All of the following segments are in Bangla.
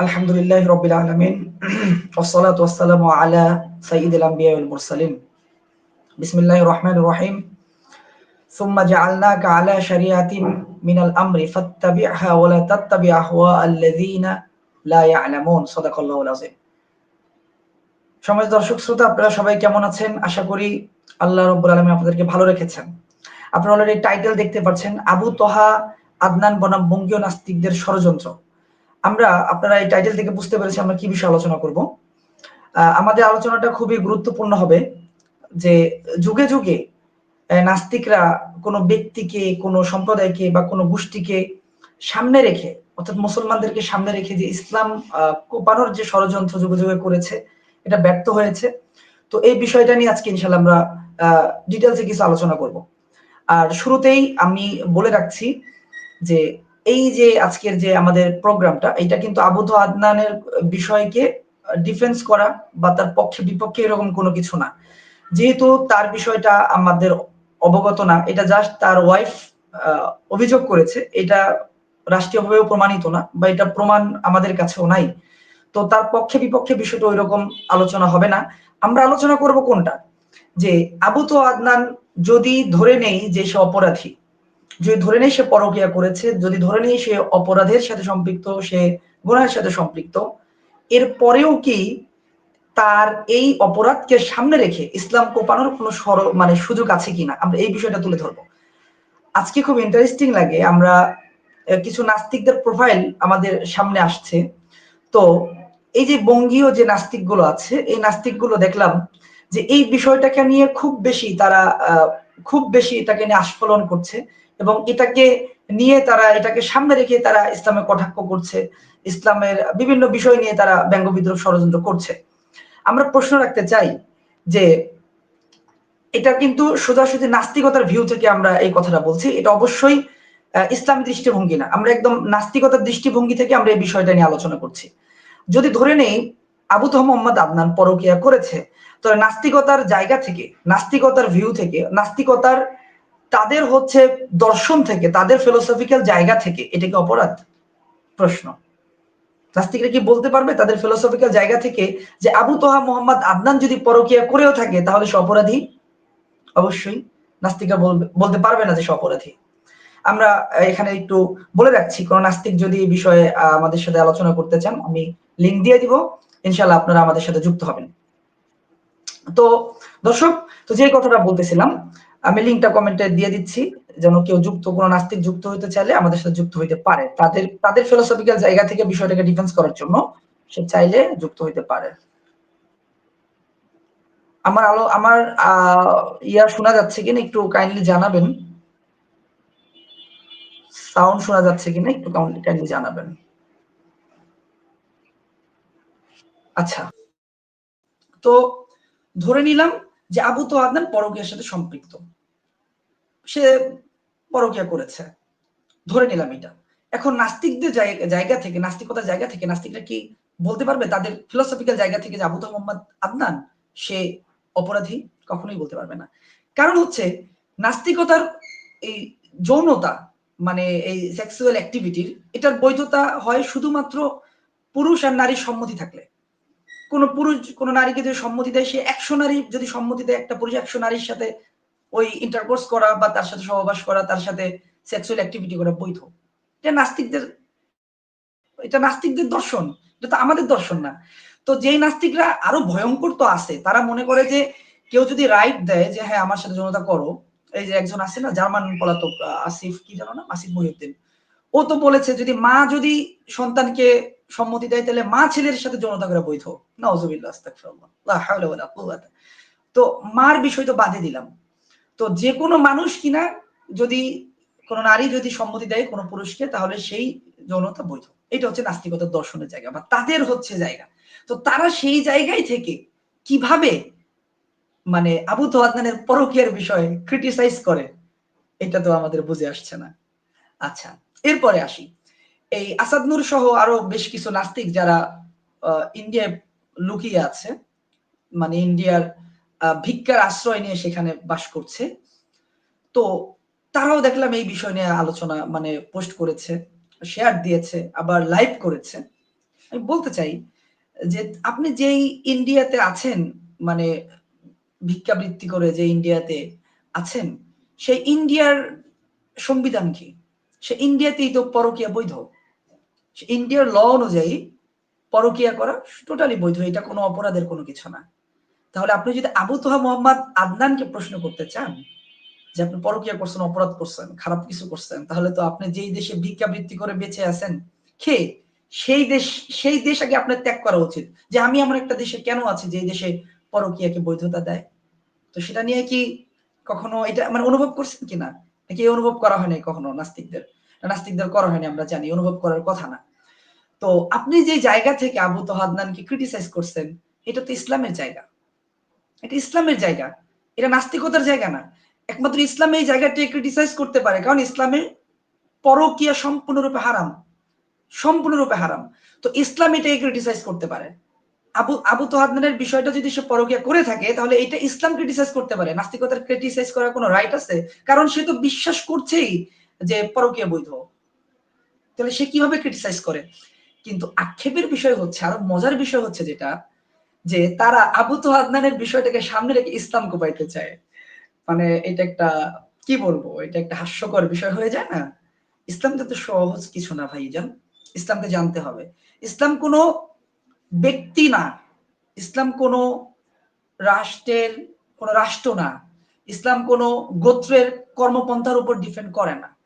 আলহামদুলিল্লাহ রবিল আলমিন ওসলাত ওসালাম আলা সঈদ আম্বিয়া মুরসালিন বিসমিল্লাহ রহমান রহিম ثم جعلناك على شريعة من الأمر فاتبعها ولا تتبع أهواء الذين لا يعلمون صدق الله العظيم সমাজ দর্শক শ্রোতা আপনারা সবাই কেমন আছেন আশা করি আল্লাহ রব্বুল আলমী আপনাদেরকে ভালো রেখেছেন আপনারা অলরেডি টাইটেল দেখতে পাচ্ছেন আবু তোহা আদনান বনাম বঙ্গীয় নাস্তিকদের ষড়যন্ত্র আমরা আপনারা এই টাইটেল থেকে বুঝতে পেরেছি আমরা কি বিষয়ে আলোচনা করব। আমাদের আলোচনাটা খুবই গুরুত্বপূর্ণ হবে যে যুগে যুগে নাস্তিকরা কোনো ব্যক্তিকে, কোনো সম্প্রদায়কে বা কোনো গোষ্ঠীকে সামনে রেখে, অর্থাৎ মুসলমানদেরকে সামনে রেখে যে ইসলাম কোপানোর যে ষড়যন্ত্র যুগে যুগে করেছে, এটা ব্যর্থ হয়েছে। তো এই বিষয়টা নিয়ে আজকে ইনশাল্লাহ আমরা ডিটেলসে কিছু আলোচনা করব। আর শুরুতেই আমি বলে রাখছি যে এই যে আজকের যে আমাদের প্রোগ্রামটা, এটা কিন্তু আবুদ আদনানের বিষয়কে ডিফেন্স করা বা তার পক্ষে বিপক্ষে এরকম কোনো কিছু না। যেহেতু তার বিষয়টা আমাদের অবগত না, এটা জাস্ট তার ওয়াইফ অভিযোগ করেছে। এটা রাষ্ট্রীয়ভাবেও প্রমাণিত না বা এটা প্রমাণ আমাদের কাছেও নাই। তো তার পক্ষে বিপক্ষে বিষয়টা ওই রকম আলোচনা হবে না। আমরা আলোচনা করব কোনটা? যে আবু তো আদনান যদি ধরে নেই যে সে অপরাধী যদি ধরে নেই সে পরকিয়া করেছে, যদি ধরে নেই সে অপরাধের সাথে সম্পৃক্ত, সে গুণার সাথে সম্পৃক্ত, এর পরেও কি তার এই অপরাধকে সামনে রেখে ইসলাম কোপানোর কোনো মানে সুযোগ আছে কিনা? আমরা এই বিষয়টা তুলে ধরবো। আজকে খুব ইন্টারেস্টিং লাগে, আমরা কিছু নাস্তিকদের প্রোফাইল আমাদের সামনে আসছে। তো এই যে বঙ্গীয় যে নাস্তিকগুলো আছে, এই নাস্তিকগুলো দেখলাম যে এই বিষয়টাকে নিয়ে খুব বেশি তারা খুব বেশি এটাকে নিয়ে আস্ফলন করছে। এবং এটাকে নিয়ে তারা, এটাকে সামনে রেখে তারা ইসলামের কটাক্ষ করছে, ইসলামের বিভিন্ন বিষয় নিয়ে তারা ব্যঙ্গ বিদ্রোহ ষড়যন্ত্র করছে। আমরা প্রশ্ন রাখতে চাই যে এটা কিন্তু সোজাসুজি নাস্তিকতার ভিউ থেকে আমরা এই কথাটা বলছি। এটা অবশ্যই ইসলামী দৃষ্টিভঙ্গি না। আমরা একদম নাস্তিকতার দৃষ্টিভঙ্গি থেকে আমরা এই বিষয়টা নিয়ে আলোচনা করছি। যদি ধরে নেই, আবু তহ মোহাম্মদ আদনান পরকিয়া করেছে, তো নাস্তিকতার জায়গা থেকে, নাস্তিকতার ভিউ থেকে, নাস্তিকতার তাদের হচ্ছে দর্শন থেকে, তাদের ফিলোসফিক্যাল জায়গা থেকে এটা কি অপরাধ প্রশ্ন। নাস্তিকরা কি বলতে পারবে তাদের ফিলোসফিক্যাল জায়গা থেকে যে আবু তোহা, মোহাম্মদ আদনান যদি পরকিয়া করেও থাকে তাহলে সে অপরাধী? অবশ্যই। নাস্তিকরা বলতে পারবে না যে সে অপরাধী। আমরা এখানে একটু বলে রাখছি, কোন নাস্তিক যদি বিষয়ে আমাদের সাথে আলোচনা করতে চান, আমি লিঙ্ক দিয়ে দিব। ইনশাল্লাহ আপনারা আমাদের সাথে যুক্ত হবেন। তো দর্শক, তো যে কথাটা বলতেছিলাম আমি লিঙ্কটা কমেন্টে দিয়ে দিচ্ছি, যেন কেউ যুক্ত, কোনো নাস্তিক যুক্ত হইতে চাইলে আমাদের সাথে যুক্ত হইতে পারে। তাদের তাদের ফিলোসফিক্যাল জায়গা থেকে বিষয়টাকে ডিফেন্স করার জন্য সে চাইলে যুক্ত হইতে পারে। আমার আলো, আমার ইয়া শোনা যাচ্ছে কিনা একটু কাইন্ডলি জানাবেন। সাউন্ড শোনা যাচ্ছে কিনা একটু কাইন্ডলি জানাবেন। আচ্ছা। তো ধরে নিলাম যে আবু তো আদনান পরকিয়ার সাথে সম্পৃক্ত। সে পরকিয়া করেছে। ধরে নিলাম এটা। এখন নাস্তিকদের জায়গা থেকে, নাস্তিকতার জায়গা থেকে নাস্তিকরা কি বলতে পারবে? তাদের ফিলোসফিক্যাল জায়গা থেকে যে আবু তো মোহাম্মদ আদনান, সে অপরাধী কখনোই বলতে পারবে না। কারণ হচ্ছে নাস্তিকতার এই যৌনতা মানে এই সেক্সুয়াল অ্যাক্টিভিটির এটার বৈধতা হয় শুধুমাত্র পুরুষ আর নারীর সম্মতি থাকলে। কোন পুরুষ, কোন নারীকে যদি সম্মতি দেয়, সে একশো নারী যদি সম্মতি দেয়, একটা পুরুষ একশো নারীর সাথে ওই ইন্টারকোর্স করা বা তার সাথে সহবাস করা, তার সাথে সেক্সুয়াল অ্যাক্টিভিটি করা বৈধ। এটা নাস্তিকদের এটা নাস্তিকদের দর্শন। এটা তো আমাদের দর্শন না। তো যেই নাস্তিকরা আরও ভয়ঙ্কর তো আছে, তারা মনে করে যে কেউ যদি রাইট দেয় যে হ্যাঁ আমার সাথে জনতা করো। এই যে একজন আছে না, জার্মান পলাতক আসিফ, কি জানো না আসিফ মহিউদ্দিন। ও তো বলেছে, যদি মা যদি সন্তানকে সম্মতি দেয়, তাহলে মা ছেলের সাথে যৌনতা করা বৈধ। তো মার বিষয় তো বাদে দিলাম। তো যে কোনো মানুষ কিনা যদি কোনো নারী যদি সম্মতি দেয় কোনো পুরুষকে, তাহলে সেই যৌনতা বৈধ। এটা হচ্ছে নাস্তিকতার দর্শনের জায়গা বা তাদের হচ্ছে জায়গা। তো তারা সেই জায়গায় থেকে কীভাবে মানে আবু তোয়াদনানের পরকিয়ার বিষয়ে ক্রিটিসাইজ করে, এটা তো আমাদের বুঝে আসছে না। আচ্ছা এরপরে আসি। এই আসাদনুর সহ আরও বেশ কিছু নাস্তিক যারা ইন্ডিয়ায় লুকিয়ে আছে মানে ইন্ডিয়ার ভিক্ষার আশ্রয় নিয়ে সেখানে বাস করছে। তো তারাও দেখলাম এই বিষয় নিয়ে আলোচনা মানে পোস্ট করেছে, শেয়ার দিয়েছে, আবার লাইভ করেছে। আমি বলতে চাই যে আপনি যেই ইন্ডিয়াতে আছেন মানে ভিক্ষাবৃত্তি করে যে ইন্ডিয়াতে আছেন, সেই ইন্ডিয়ার সংবিধান কি? সে ইন্ডিয়াতেই তো পরকীয়া বৈধ? ইন্ডিয়ার ল অনুযায়ী পরকিয়া করা টোটালি বৈধ, এটা কোনো অপরাধের কোনো কিছু না। তাহলে আপনি যদি আবু তোহা মোহাম্মদ আদনানকে প্রশ্ন করতে চান যে আপনি পরকিয়া করছেন, অপরাধ করছেন, খারাপ কিছু করছেন, তাহলে তো আপনি যেই দেশে ভিক্ষাবৃত্তি করে বেঁচে আছেন খেয়ে সেই দেশ সেই দেশ আগে আপনার ত্যাগ করা উচিত যে আমি এমন একটা দেশে কেন আছি যে দেশে পরকিয়াকে বৈধতা দেয়? তো সেটা নিয়ে কি কখনো এটা মানে অনুভব করছেন কিনা? নাকি অনুভব করা হয়নি কখনো নাস্তিকদের? নাস্তিকদের করা হয়নি, আমরা জানি, অনুভব করার কথা না। তো আপনি যে জায়গা থেকে আবু তোহাদনানকে ক্রিটিসাইজ করছেন, এটা তো ইসলামের জায়গা। এটা ইসলামের জায়গা। এটা নাস্তিকতার জায়গা না। একমাত্র ইসলাম এই জায়গাটি ক্রিটিসাইজ করতে পারে, কারণ ইসলামে পরকিয়া সম্পূর্ণরূপে হারাম। সম্পূর্ণরূপে হারাম। তো ইসলাম এটাই ক্রিটিসাইজ করতে পারে। আবু আবু তোহাদনানের বিষয়টা যদি সে পরকিয়া করে থাকে, তাহলে এটা ইসলাম ক্রিটিসাইজ করতে পারে। নাস্তিকতার ক্রিটিসাইজ করার কোনো রাইট আছে? কারণ সে তো বিশ্বাস করছেই যে পরকিয়া বৈধ। তাহলে সে কীভাবে ক্রিটিসাইজ করে? কিন্তু আক্ষেপের বিষয় হচ্ছে, আরও মজার বিষয় হচ্ছে যেটা, যে তারা আবু তোহাদনানের বিষয়টাকে সামনে রেখে ইসলাম কোপাইতে চায়। মানে এটা একটা, কি বলব, এটা একটা হাস্যকর বিষয় হয়ে যায় না? ইসলাম তো সহজ কিছু না ভাইজান। ইসলামকে জানতে হবে। ইসলাম কোনো ব্যক্তি না। ইসলাম কোনো রাষ্ট্রের, কোন রাষ্ট্র না। ইসলাম কোনো গোত্রের কর্মপন্থার উপর ডিপেন্ড করে না।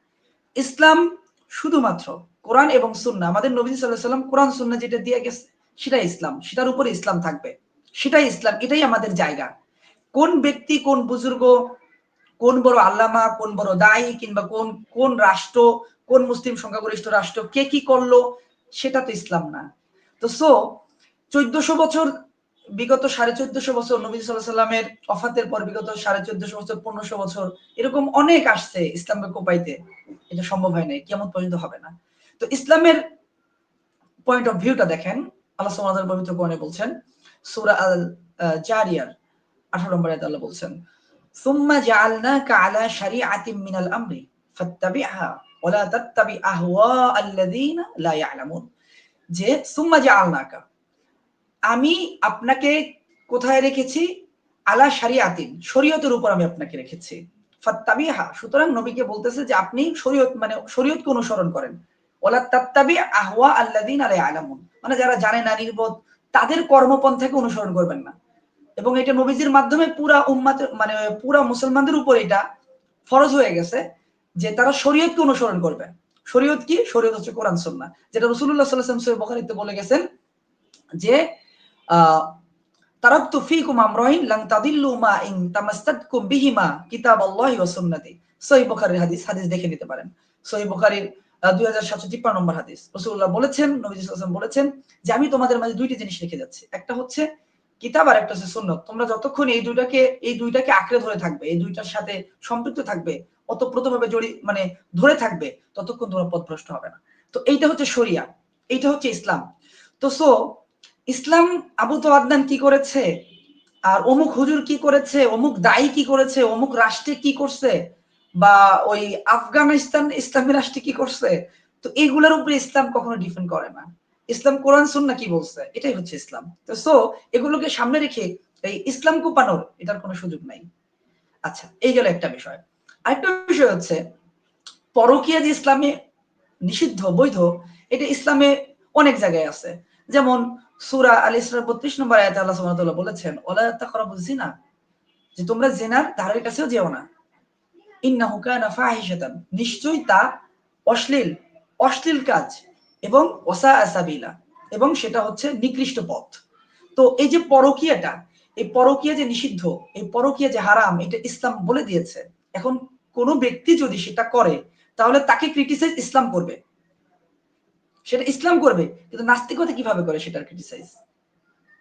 ইসলাম শুধুমাত্র কোরআন এবং সুন্না আমাদের নবী সাল্লাহ সাল্লাম কোরআন সুন্না যেটা দিয়ে গেছে, সেটাই ইসলাম। সেটার উপরে ইসলাম থাকবে। সেটাই ইসলাম, এটাই আমাদের জায়গা। কোন ব্যক্তি, কোন বুজুর্গ, কোন বড় আল্লামা, কোন বড় দায়ী কিংবা কোন কোন রাষ্ট্র, কোন মুসলিম সংখ্যাগরিষ্ঠ রাষ্ট্র, কে কি করল, সেটা তো ইসলাম না। তো সো চোদ্দশো বছর বিগত সাড়ে চোদ্দশো বছর নবী সাল্লামের অফাতের পর বিগত সাড়ে চোদ্দশো বছর, পনেরোশো বছর, এরকম অনেক আসছে ইসলামকে কোপাইতে। এটা সম্ভব হয় নাই কেমন পর্যন্ত হবে না। তো ইসলামের পয়েন্ট অফ ভিউটা দেখেন, আল্লাহ সুবহানাহু পবিত্র কোরআনে বলছেন, সূরা আল জারিয়ার 18 নম্বর আয়াতে আল্লাহ বলছেন, সুম্মা জাআলনাকা আলা শারিআতিন মিনাল আমরি ফাত্তাবি'হা ওয়া লা তাত্তাবি আহওয়া আল্লাযীনা লা ইয়ালামুন। যে, সুম্মা জাআলনাকা আমি আপনাকে কোথায় রেখেছি? আলা শারিআতিন শরীয়তের উপর আমি আপনাকে রেখেছি। ফাত্তাবিহা, সুতরাং নবীকে বলতেছে যে আপনি শরীয়ত মানে শরীয়তকে অনুসরণ করেন। ওলা তাত্তাবি আহওয়া আল্লাযীনা লা ইয়ালামুন মানে যারা জানে না, নির্বোধ, তাদের কর্মপন্থাকে অনুসরণ করবেন না। এবং এটা নবীজির মাধ্যমে পুরা উম্মাত মানে পুরা মুসলমানদের উপর এটা ফরজ হয়ে গেছে, যে তারা শরীয়তকে অনুসরণ করবে। শরীয়ত কি? শরীয়ত হচ্ছে কোরআন, সুন্নাহ। যেটা রসুল্লাহ ওয়াসাল্লাম বুখারীতে বলে গেছেন যে তারাকতু ফীকুম আমরাইন লান তাদিল্লু মা ইন তামাসসাতকুম বিহিমা কিতাবাল্লাহি ওয়া সুন্নতি সহিহ বুখারীর হাদিস হাদিস দেখে নিতে পারেন। সহিহ বুখারীর দুই হাজার সাতশো তিপ্পান্ন নম্বর হাদিস। রসুল্লাহ বলেছেন নবী বলেছেন যে, আমি তোমাদের মাঝে দুইটি জিনিস রেখে যাচ্ছি। একটা হচ্ছে কিতাব আর একটা হচ্ছে সুন্নত। তোমরা যতক্ষণ এই দুইটাকে এই দুইটাকে আঁকড়ে ধরে থাকবে, এই দুইটার সাথে সম্পৃক্ত থাকবে, অতপ্রতভাবে জড়ি মানে ধরে থাকবে, ততক্ষণ তোমরা পথভ্রষ্ট হবে না। তো এইটা হচ্ছে শরিয়া, এইটা হচ্ছে ইসলাম। তো সো ইসলাম আবু তো আদনান কি করেছে? আর অমুক হুজুর কি করেছে? অমুক দায়ী কি করেছে? অমুক রাষ্ট্রে কি করছে? বা ওই আফগানিস্তান ইসলামী রাষ্ট্রে কি করছে? তো এইগুলোর উপরে ইসলাম কখনো ডিপেন্ড করে না। ইসলাম কোরআন, সুন্না কি বলছে? এটাই হচ্ছে ইসলাম। তো সো এগুলোকে সামনে রেখে এই ইসলাম কোপানোর এটার কোনো সুযোগ নাই। আচ্ছা এই গেল একটা বিষয়। আরেকটা বিষয় হচ্ছে, পরকিয়া যে ইসলামে নিষিদ্ধ, বৈধ, এটা ইসলামে অনেক জায়গায় আছে। যেমন সুরা আল ইসলাম বত্রিশ নম্বর আয়াত আল্লাহ সুবহানাহু বলেছেন ওলা তাকরাবুজ জিনা যে তোমরা জেনার ধারের কাছেও যেও না। ইন্নাহু কানা ফাহিশাতান, নিশ্চয়ই তা অশ্লীল অশ্লীল কাজ এবং ওসা আসাবিলা এবং সেটা হচ্ছে নিকৃষ্ট পথ। তো এই যে পরকিয়াটা, এই পরকিয়া যে নিষিদ্ধ, এই পরকিয়া যে হারাম, এটা ইসলাম বলে দিয়েছে। এখন কোন ব্যক্তি যদি সেটা করে, তাহলে তাকে ক্রিটিসাইজ ইসলাম করবে। সেটা ইসলাম করবে, কিন্তু নাস্তিকতা কীভাবে করে সেটার ক্রিটিসাইজ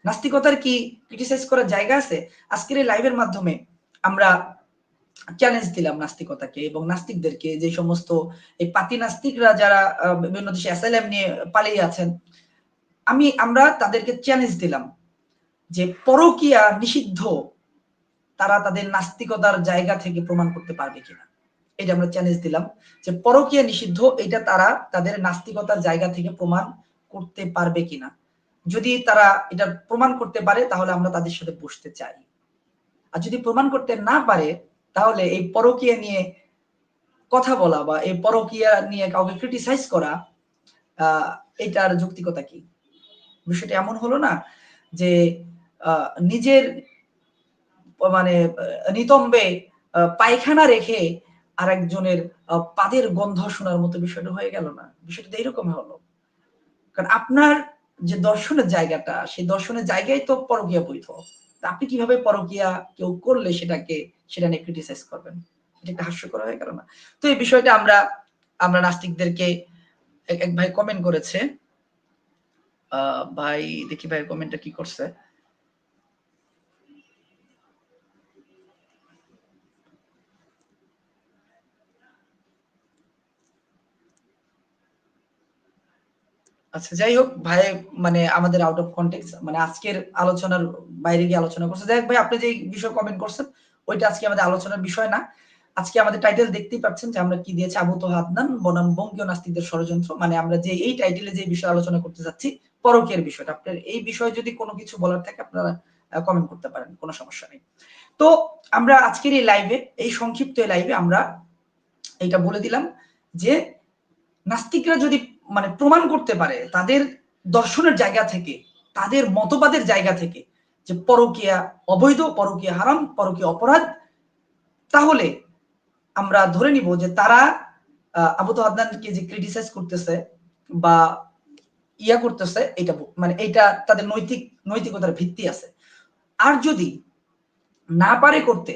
নাস্তিকতার কি ক্রিটিসাইজ করার জায়গা আছে? আজকের এই লাইভের মাধ্যমে আমরা চ্যালেঞ্জ দিলাম নাস্তিকতাকে এবং নাস্তিকদেরকে যে সমস্ত এই পাতি নাস্তিকরা যারা বিভিন্ন দেশে অ্যাসাইলাম নিয়ে পালিয়ে আছেন, আমি, আমরা তাদেরকে চ্যালেঞ্জ দিলাম যে পরকিয়া নিষিদ্ধ তারা তাদের নাস্তিকতার জায়গা থেকে প্রমাণ করতে পারবে কিনা। এটা আমরা চ্যালেঞ্জ দিলাম যে পরকিয়া নিষিদ্ধ, এটা তারা তাদের নাস্তিকতার জায়গা থেকে প্রমাণ করতে পারবে কিনা। যদি তারা এটা প্রমাণ করতে পারে, তাহলে আমরা তাদের সাথে বসতে চাই। আর যদি প্রমাণ করতে না পারে, তাহলে এই পরকীয়া নিয়ে কথা বলা বা এই পরকীয়া নিয়ে কাউকে ক্রিটিসাইজ করা এটার যৌক্তিকতা কি? বিষয়টা এমন হলো না যে নিজের মানে নিতম্বে পায়খানা রেখে আরেকজনের পাদের গন্ধ শোনার মতো বিষয়টা হয়ে গেল না। বিষয়টা এইরকম হলো। কারণ আপনার যে দর্শনের জায়গাটা, সেই দর্শনের জায়গায় তো পরকিয়া বৈধ। আপনি কীভাবে পরকিয়া কেউ করলে সেটাকে, সেটা নিয়ে ক্রিটিসাইজ করবেন? এটা একটা হাস্যকর হয়ে গেল না? তো এই বিষয়টা আমরা আমরা নাস্তিকদেরকে, এক ভাই কমেন্ট করেছে। ভাই, দেখি ভাই কমেন্টটা কি করছে। আচ্ছা যাই হোক ভাই মানে আমাদের আউট অফ কন্টেক্স মানে আজকের আলোচনার বাইরে গিয়ে আলোচনা করছে। যাই ভাই, আপনি যে বিষয় কমেন্ট করছেন, ওইটা আজকে আমাদের আলোচনার বিষয় না। আজকে আমাদের টাইটেল দেখতেই পাচ্ছেন যে আমরা কি দিয়েছি, আবু তো হাদনান বনাম বঙ্গীয় নাস্তিকদের ষড়যন্ত্র। মানে আমরা যে এই টাইটেলে যে বিষয় আলোচনা করতে যাচ্ছি পরকের বিষয়টা। আপনার এই বিষয়ে যদি কোনো কিছু বলার থাকে, আপনারা কমেন্ট করতে পারেন, কোনো সমস্যা নেই। তো আমরা আজকের এই লাইভে এই সংক্ষিপ্ত লাইভে আমরা এটা বলে দিলাম যে, নাস্তিকরা যদি মানে প্রমাণ করতে পারে তাদের দর্শনের জায়গা থেকে, তাদের মতবাদের জায়গা থেকে যে পরকিয়া অবৈধ, পরকিয়া হারাম, পরকিয়া অপরাধ। তাহলে আমরা ধরে নিব যে তারা আবু তো আদনানকে যে ক্রিটিসাইজ করতেছে বা ইয়া করতেছে, এটা মানে এটা তাদের নৈতিক, নৈতিকতার ভিত্তি আছে। আর যদি না পারে করতে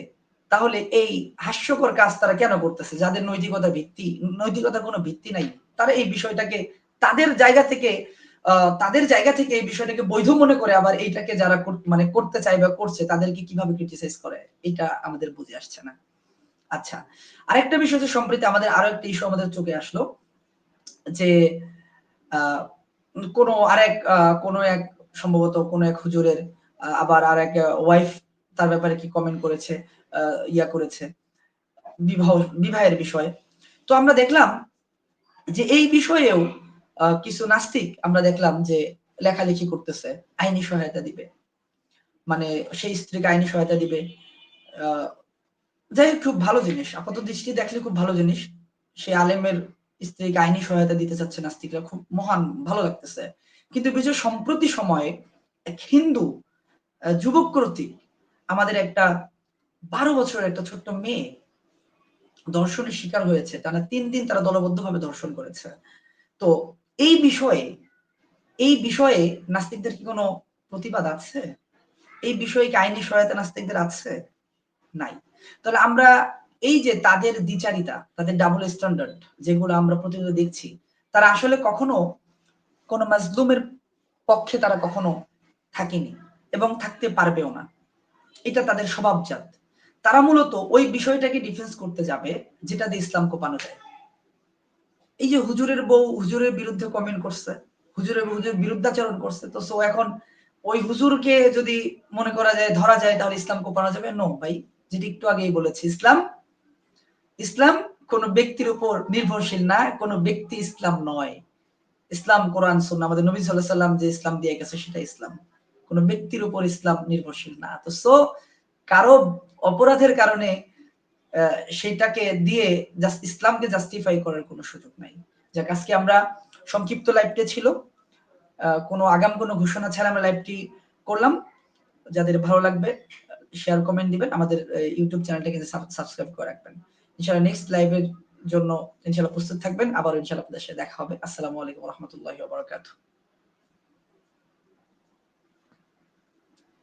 তাহলে এই হাস্যকর কাজ তারা কেন করতেছে? যাদের নৈতিকতা ভিত্তি, নৈতিকতার কোনো ভিত্তি নাই, তারা এই বিষয়টাকে তাদের জায়গা থেকে তাদের জায়গা থেকে এই বিষয়টাকে বৈধ মনে করে আবার এইটাকে যারা মানে করতে চায় বা করছে, তাদেরকে কীভাবে ক্রিটিসাইজ করে? এটা আমাদের বুঝে আসছে না। আচ্ছা আরেকটা বিষয় যে সম্প্রতি আমাদের আরও একটা ইস্যু আমাদের চোখে আসলো, যে কোনো আরেক কোনো এক, সম্ভবত কোনো এক হুজুরের আবার আর এক ওয়াইফ তার ব্যাপারে কি কমেন্ট করেছে ইয়া করেছে, বিবাহ, বিবাহের বিষয়ে। তো আমরা দেখলাম যে এই বিষয়েও কিছু নাস্তিক আমরা দেখলাম যে লেখালেখি করতেছে, আইনি সহায়তা দিবে। মানে সেই স্ত্রীকে আইনি সহায়তা দিবে। যাই খুব ভালো জিনিস। আপাত দৃষ্টি দেখলে খুব ভালো জিনিস। সে আলেমের স্ত্রীকে আইনি সহায়তা দিতে চাচ্ছে নাস্তিকরা, খুব মহান, ভালো লাগতেছে। কিন্তু কিছু সম্প্রতি সময়ে এক হিন্দু যুবক কর্তৃক আমাদের একটা বারো বছরের একটা ছোট্ট মেয়ে দর্শনের শিকার হয়েছে। তারা তিন দিন তারা দলবদ্ধভাবে দর্শন করেছে। তো এই বিষয়ে এই বিষয়ে নাস্তিকদের কি কোনো প্রতিবাদ আছে? এই বিষয়ে কি আইনি সহায়তা নাস্তিকদের আছে? নাই। তাহলে আমরা এই যে তাদের দ্বিচারিতা, তাদের ডাবল স্ট্যান্ডার্ড যেগুলো আমরা প্রতিনিয়ত দেখছি, তারা আসলে কখনো কোনো মাজলুমের পক্ষে তারা কখনো থাকেনি এবং থাকতে পারবেও না। এটা তাদের স্বভাবজাত। তারা মূলত ওই বিষয়টাকে ডিফেন্স করতে যাবে, যেটা দিয়ে ইসলাম কোপানো যায়। এই যে হুজুরের বউ হুজুরের বিরুদ্ধে কমেন্ট করছে, হুজুরের হুজুর বিরুদ্ধাচরণ করছে, তো সো এখন ওই হুজুরকে যদি মনে করা যায়, ধরা যায়, তাহলে ইসলাম কোপানো যাবে? নো ভাই, যেটি একটু আগেই বলেছি, ইসলাম ইসলাম কোন ব্যক্তির উপর নির্ভরশীল না, কোন ব্যক্তি ইসলাম নয়। ইসলাম, কোরআন সুন্না আমাদের নবী সাল্লাহ সাল্লাম যে ইসলাম দিয়ে গেছে, সেটা ইসলাম। কোন ব্যক্তির উপর ইসলাম নির্ভরশীল না। তো সো কারও অপরাধের কারণে সেইটাকে দিয়ে ইসলামকে জাস্টিফাই করার কোনো সুযোগ নাই। যাক, আজকে আমরা সংক্ষিপ্ত লাইভটি ছিল। কোনো আগাম, কোনো ঘোষণা ছাড়া আমরা লাইভটি করলাম। যাদের ভালো লাগবে শেয়ার কমেন্ট দিবেন। আমাদের ইউটিউব চ্যানেলটাকে সাবস্ক্রাইব করে রাখবেন। ইনশাআল্লাহ নেক্সট লাইভের জন্য ইনশাআল্লাহ প্রস্তুত থাকবেন। আবার ইনশাআল্লাহ আপনাদের সাথে দেখা হবে। আসসালামু আলাইকুম রহমতুল্লাহি বারাকাতুহু।